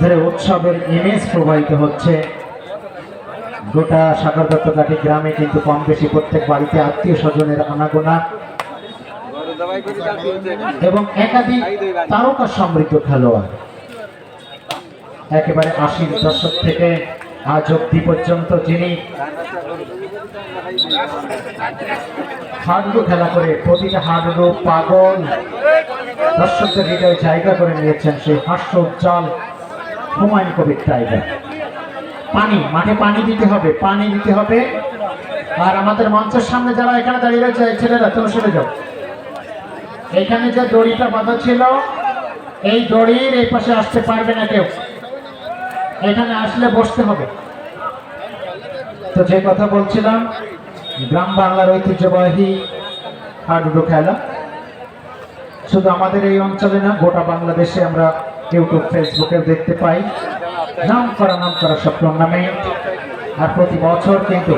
ধরে উৎসবের ইমেজ প্রবাহিত হচ্ছে। গোটা সাগর দত্তকাঠি গ্রামে কিন্তু কম বেশি প্রত্যেক বাড়িতে আত্মীয় স্বজনের আনাগোনা এবং একাধিক তারকা সমৃদ্ধ খেলোয়াড়। একেবারে আশির দশক থেকে আজ অব্দি পর্যন্ত যিনি হাডুডু খেলা করে প্রতিটা হাডুডু পাগল দর্শকদের হৃদয়ে জায়গা করে নিয়েছেন সেই হাস্য উজ্জ্বল হুমায়ুন কবির টাইগার পানি, মাঠে পানি দিতে হবে, পানি দিতে হবে। আর আমাদের মঞ্চের সামনে যারা এখানে দাঁড়িয়ে রয়েছে ছেলেরা, তুমি সরে যাও। এখানে যে দড়িটা বাঁধা ছিল, এই দড়ির এই পাশে আসতে পারবে না কেউ। এখানে আসলে বসতে হবে। তো যে কথা বলছিলাম, গ্রাম বাংলার ঐতিহ্যবাহী হাডুডু খেলা। শুধু আমাদের এই অঞ্চলে না, গোটা বাংলাদেশে আমরা ইউটিউব, ফেসবুকে দেখতে পাই। নাম করা নাম করা সব টুর্নামেন্ট। আর প্রতি বছর কিন্তু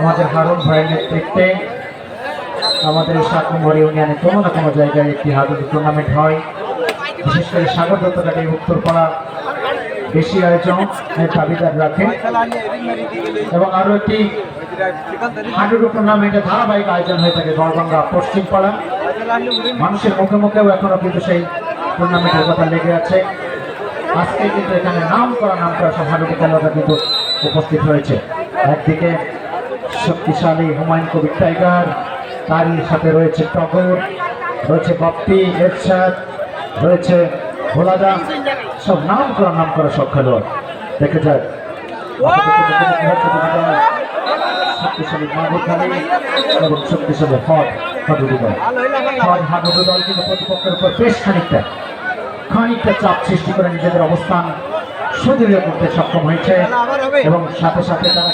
আমাদের হারুন ভাইয়ের নেতৃত্বে আমাদের সাত নম্বর ইউনিয়নে কোনো না কোনো জায়গায় একটি হাডুডু টুর্নামেন্ট হয়। বিশেষ করে সাগর দত্তকাটে উত্তরপাড়া বেশি আয়োজন দাবিদার রাখে এবং আরও একটি হাডুডু টুর্নামেন্টের ধারাবাহিক আয়োজন হয়ে থাকে গড়বাঙ্গা পশ্চিমপাড়া। মানুষের মুখে মুখেও এখনও কিন্তু সেই টুর্নামেন্টের কথা লেগে আছে। আজকে কিন্তু এখানে নাম করা নাম করা সব হাডুডু খেলোয়াড়রা কিন্তু উপস্থিত হয়েছে একদিকে শক্তিশালী হুমায়ুন কবির টাইগার, তারই সাথে রয়েছে টগর, রয়েছে বাপ্পি, এরশাদ, রয়েছে ভোলাদা, সব নাম করা নাম করা সব খেলোয়াড়। দেখে যায় শক্তিশালী মাহবুব খালি এবং শক্তিশালী হট হাডুডু দল। হট দল কিন্তু প্রতিপক্ষের উপর বেশ খানিকটা খানিকটা চাপ সৃষ্টি করে নিজেদের অবস্থান সুদৃঢ় করতে সক্ষম হয়েছে। এবং সাথে সাথে তারা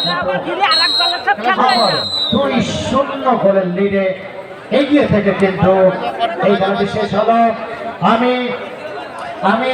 দুই শূন্য গোলের লিডে এগিয়ে থেকে কিন্তু এই খেলাটি শেষ হলো। আমি আমি